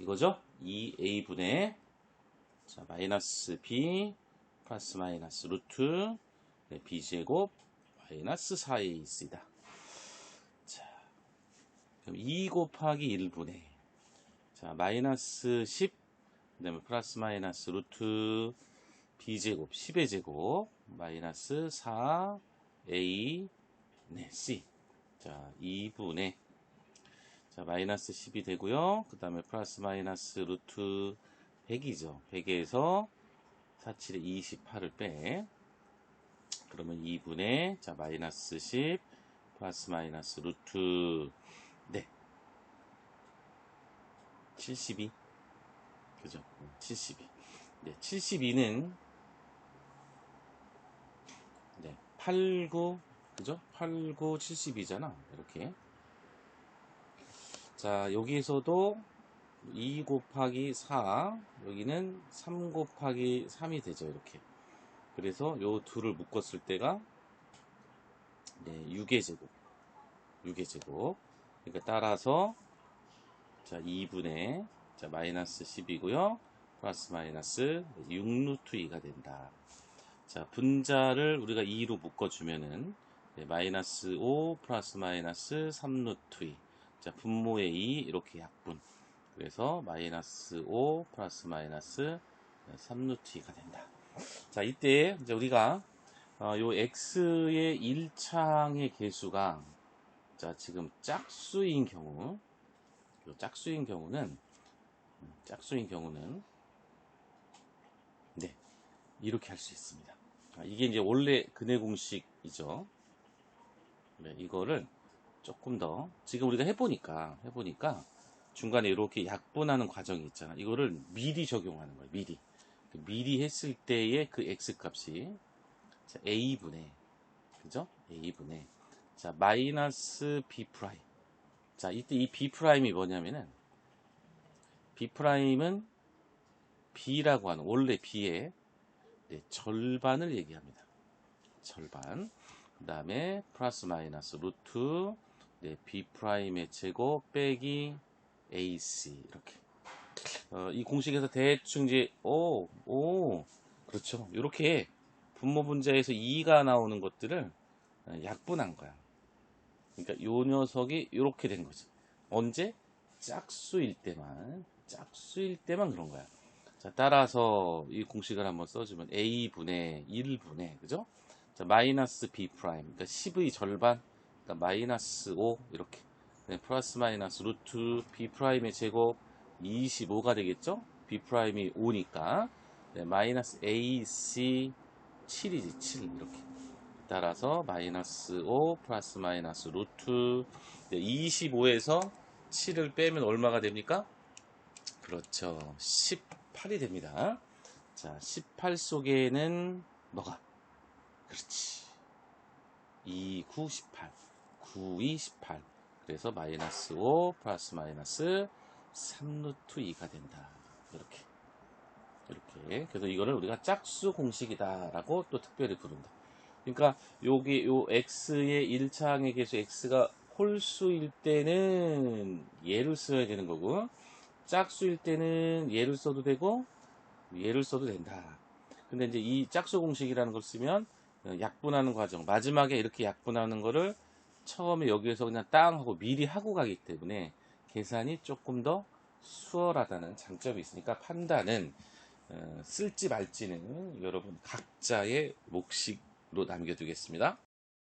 이거죠? 2a분의 자 마이너스 b 플러스 마이너스 루트 네, b제곱 마이너스 4ac이다. 자, 그럼 2 곱하기 1분의 자 마이너스 10 그 다음에 플러스 마이너스 루트 b제곱 10의 제곱 마이너스 4a 네 c 자 2분의 자 마이너스 10이 되고요. 그 다음에 플러스 마이너스 루트 100이죠. 100에서 47에 28을 빼. 그러면 2분의 자 마이너스 10 플러스 마이너스 루트 네. 72 그죠? 72 네, 72는 네, 89 그죠? 89 72잖아 이렇게 자 여기에서도 2 곱하기 4 여기는 3 곱하기 3이 되죠 이렇게. 그래서 요 둘을 묶었을 때가 네, 6의 제곱. 6의 제곱. 그러니까 따라서 자 2분의 자 마이너스 10이고요. 플러스 마이너스 6루트 2가 된다. 자 분자를 우리가 2로 묶어주면은 네, 마이너스 5 플러스 마이너스 3루트 2 자, 분모의 2 이렇게 약분. 그래서 마이너스 5 플러스 마이너스 3루트 2가 된다. 자, 이때 이제 우리가 어, 요 x의 1창의 개수가 자, 지금 짝수인 경우 요 짝수인 경우는 음, 짝수인 경우는 네. 이렇게 할 수 있습니다. 아, 이게 이제 원래 근해 공식이죠. 네, 이거를 조금 더. 지금 우리가 해보니까 해보니까 중간에 이렇게 약분하는 과정이 있잖아. 이거를 미리 적용하는 거예요 미리. 그 미리 했을 때의 그 x 값이. 자, a분의. 그죠? A분의. 자 마이너스 b 프라임. 자 이때 이 b 프라임이 뭐냐면은 b 프라임은 b라고 하는 원래 b의 네, 절반을 얘기합니다. 절반. 그 다음에 플러스 마이너스 루트 네, b 프라임의 제곱 빼기 ac 이렇게. 어, 이 공식에서 대충 이제 오, 오 그렇죠. 이렇게 분모 분자에서 2가 나오는 것들을 어, 약분한 거야. 그러니까 요 녀석이 이렇게 된 거지. 언제? 짝수일 때만. 짝수일 때만 그런 거야. 자 따라서 이 공식을 한번 써주면 a분의 1분의 그죠? 자 마이너스 b 프라임. 그러니까 10의 절반 그러니까 마이너스 5 이렇게. 네, 플러스 마이너스 루트 b 프라임의 제곱 25가 되겠죠? b 프라임이 5니까. 네, 마이너스 ac 7이지 7 이렇게. 따라서 마이너스 5 플러스 마이너스 루트 네, 25에서 7을 빼면 얼마가 됩니까? 그렇죠. 18이 됩니다. 자 18 속에는 뭐가? 그렇지. 2, 9, 18 9, 2, 18 그래서 마이너스 5 플러스 마이너스 3루트 2가 된다. 이렇게. 이렇게. 그래서 이거를 우리가 짝수 공식이다 라고 또 특별히 부른다. 그러니까 여기 요 x의 1차항의 개수 x가 홀수일 때는 얘를 써야 되는 거고 짝수일 때는 얘를 써도 되고 얘를 써도 된다. 근데 이제 이 짝수 공식이라는 걸 쓰면 약분하는 과정 마지막에 이렇게 약분하는 거를 처음에 여기에서 그냥 땅 하고 미리 하고 가기 때문에 계산이 조금 더 수월하다는 장점이 있으니까 판단은 어, 쓸지 말지는 여러분 각자의 몫으로 남겨두겠습니다.